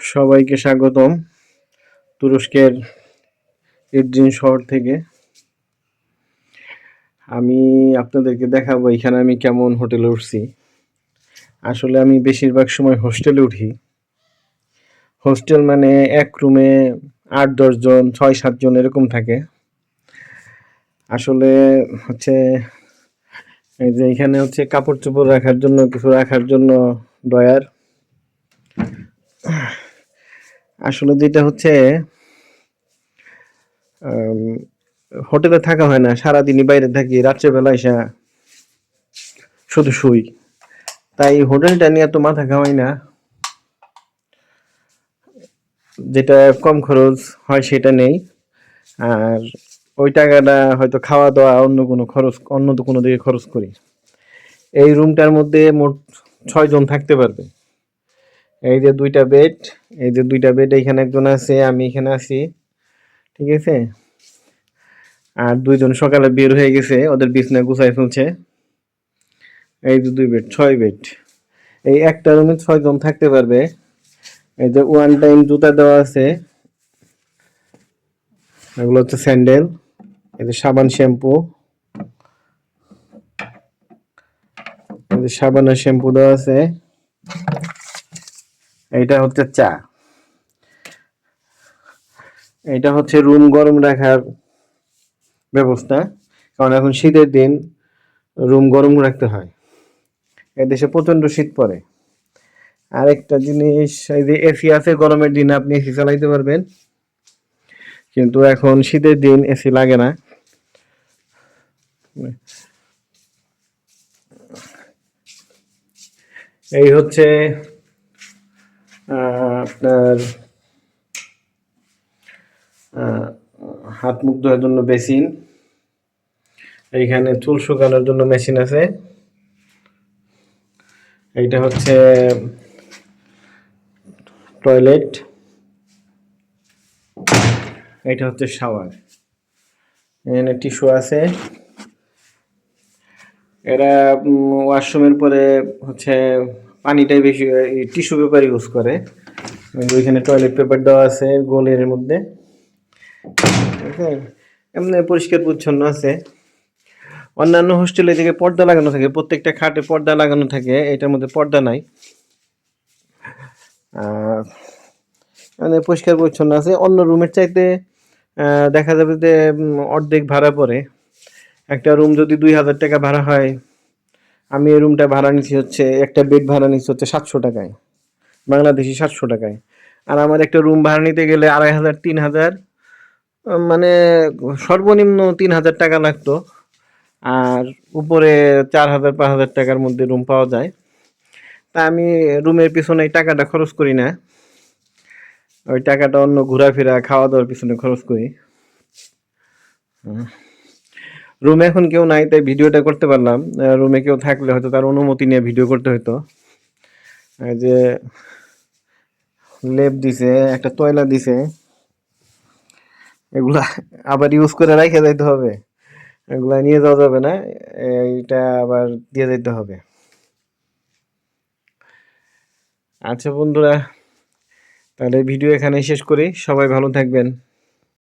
সবাইকে স্বাগতম তুরস্কের ইডজিন শহর থেকে। আমি আপনাদেরকে দেখাবো এখানে আমি কেমন হোটেলে উঠছি। আসলে আমি বেশিরভাগ সময় হোস্টেলে উঠি। হোস্টেল মানে এক রুমে আট দশজন ছয় সাতজন এরকম থাকে। আসলে হচ্ছে এই যে এখানে হচ্ছে কাপড় চোপড় রাখার জন্য, কিছু রাখার জন্য ডয়ার আসলে যেটা হচ্ছে হোটেলে থাকা হয় না, সারাদিনই বাইরে থাকি, রাত্রেবেলা এসে শুধু শুই। তাই হোটেলটা নিয়ে তো মাথা খাওয়াই না। যেটা কম খরচ হয় সেটা নেই। আর ওই টাকাটা হয়তো খাওয়া দাওয়া অন্য কোনো খরচ, অন্য কোনো দিকে খরচ করি। এই রুমটার মধ্যে মোট ছয় জন থাকতে পারবে। এই যে দুইটা বেড এই যে দুইটা বেড এখানে একজন আছে, আমি এখানে আছি, ঠিক আছে? আর দুইজন সকালে বের হয়ে গেছে, ওদের বিছনা গুছাই ফেলছে। এই যে দুই বেড ছয় বেড এই একটা রুমে ছয় জন থাকতে পারবে। এই যে ওয়ান টাইম জুতা দেওয়া আছে। এগুলো হচ্ছে স্যান্ডেল এই যে সাবান শ্যাম্পু এই যে সাবান আর শ্যাম্পু দেওয়া আছে। এইটা হচ্ছে চা। এটা হচ্ছে রুম গরম রাখার ব্যবস্থা, কারণ এখন শীতের দিন রুম গরম রাখতে হয়। এদেশে প্রচণ্ড শীত পড়ে। আরেকটা জিনিস, এই যে এসি আছে, গরমের দিনে আপনি এসি চালাইতে পারবেন। কিন্তু এখন শীতের দিন এসি লাগে না। এই হচ্ছে আপনার হাত মুখ ধোয়ার জন্য বেসিন এইখানে চুল শুকানোর জন্য মেশিন আছে। এইটা হচ্ছে টয়লেট। এটা হচ্ছে শাওয়ার। এখানে টিস্যু আছে। এরা ওয়াশরুমের পরে হচ্ছে পানিটাই বেশি টিস্যু পেপার ইউজ করে। ওইখানে টয়লেট পেপার দেওয়া আছে গোলের মধ্যে? এমনি পরিষ্কার পরিচ্ছন্ন আছে। অন্যান্য হোস্টেলে দিকে পর্দা লাগানো থাকে, প্রত্যেকটা খাটে পর্দা লাগানো থাকে, এটার মধ্যে পর্দা নাই। মানে পরিষ্কার পরিচ্ছন্ন আছে। অন্য রুমের চাইতে দেখা যাবে যে অর্ধেক ভাড়া পড়ে। একটা রুম যদি দুই হাজার টাকা ভাড়া হয় আমি এই রুমটা ভাড়া নিচ্ছি হচ্ছে, একটা বেড ভাড়া নিচ্ছি হচ্ছে সাতশো টাকায়। বাংলাদেশি সাতশো টাকায়। আর আমার একটা রুম ভাড়া নিতে গেলে আড়াই হাজার, তিন হাজার মানে সর্বনিম্ন তিন হাজার টাকা লাগতো। আর উপরে চার হাজার, পাঁচ হাজার টাকার মধ্যে রুম পাওয়া যায়। তা আমি রুমের পিছনে এই টাকাটা খরচ করি না। ওই টাকাটা অন্য ঘোরাফেরা খাওয়া দাওয়ার পিছনে খরচ করি। রুমে এখন কেউ নাই, তাই ভিডিওটা করতে পারলাম। রুমে কেউ থাকলে হয়তো তার অনুমতি নিয়ে ভিডিও করতে হতো যে লেপ দিছে, একটা তয়লা দিছে। এগুলা আবার ইউজ করে রেখে যাইতে হবে। এগুলা নিয়ে যাওয়া যাবে না, এইটা আবার দিয়ে যেতে হবে। আচ্ছা বন্ধুরা, তাহলে ভিডিও এখানে শেষ করি। সবাই ভালো থাকবেন।